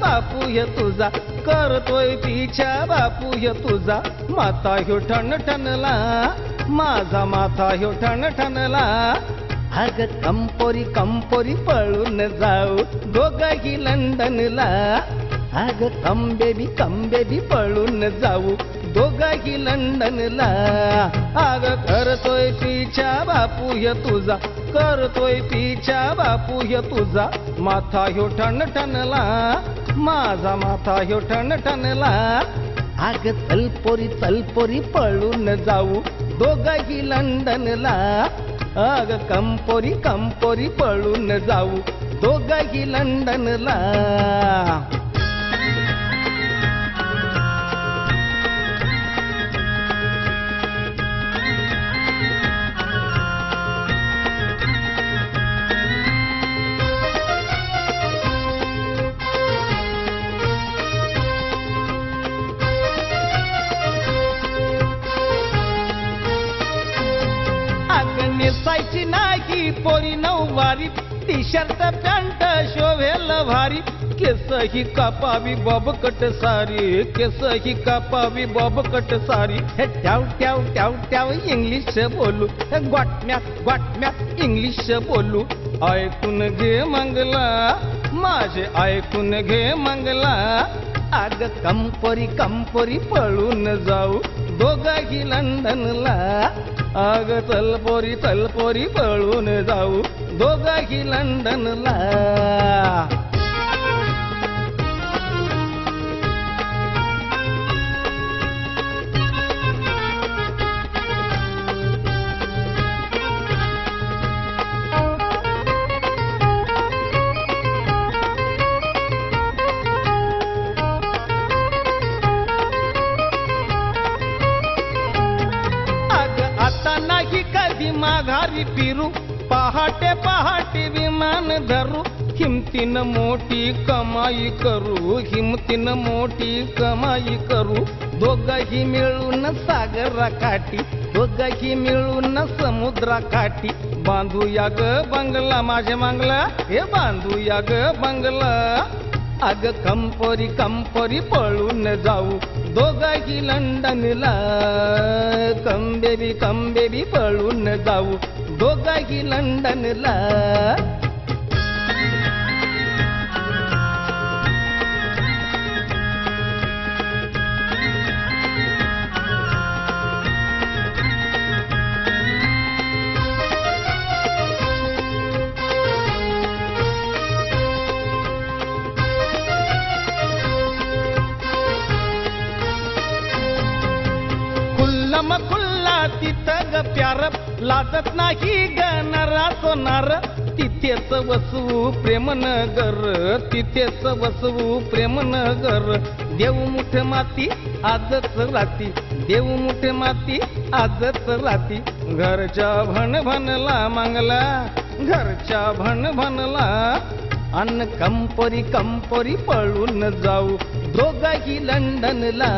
बापू हे तुझा. करतोय पिछा बापू हे तुझा. माता ह्यो ठण ठणला. माझा माथा ह्यो ठण ठणला. अग कंपोरी कंपोरी पळून जाऊ. दोघही लंडनला. अग कंबेबी कंबेबी पळून जाऊ. दोघही लंडनला. अग करतोय पिछा बापू हे तुझा. करतोय पिछा बापू हे तुझा. माथा ह्यो ठण ठणला माझा माथा ह्यो ठण ठणला. आग चलपोरी चलपोरी पळून जाऊ दोघही लंडनला. आग कंपोरी कंपोरी पळून जाऊ दोघही लंडनला. नेसायची नाही पोरी नऊवारी टी शर्ट पॅन्ट शोभेल भारी. केस ही कापावी बॉबकट सारी. केस ही कापावी बॉबकट सारी. हे ट्याव ट्याव ट्याव ट्याव इंग्लिश बोलू. हे ग्वाटम्यात इंग्लिश बोलू. ऐकून घे मंगला माझे ऐकून घे मंगला. आग कंपोरी कंपोरी पळून जाऊ. दोघाही लंडनला. अग चलपोरी चलपोरी पळून जाऊ. दोघाही लंडनला. नाही कधी माघारी फिरू. पहाटे पहाटे विमान धरू. हिमतीनं मोठी कमाई करू. हिमतीनं मोठी कमाई करू. दोघही मिळून सागराकाठी दोघही मिळून समुद्राकाठी. बांधूया ग बंगला माझे मांगला हे बांधूया ग बंगला. अग कंपोरी कंपोरी पळून जाऊ. दोघाही लंडनला. कंबेरी कंबेरी पळून जाऊ. दोघाही लंडनला. लाजत नाही ग सोनार. तिथेच वसू प्रेमनगर तिथेच प्रेम प्रेमनगर देव मुठ माती आजच राती. देव मुठ माती आजच राती. घरच्या भण भनला मांगला घरच्या भण भनला अन्न कंपरी कंपरी पळून जाऊ. दोघही लंडनला.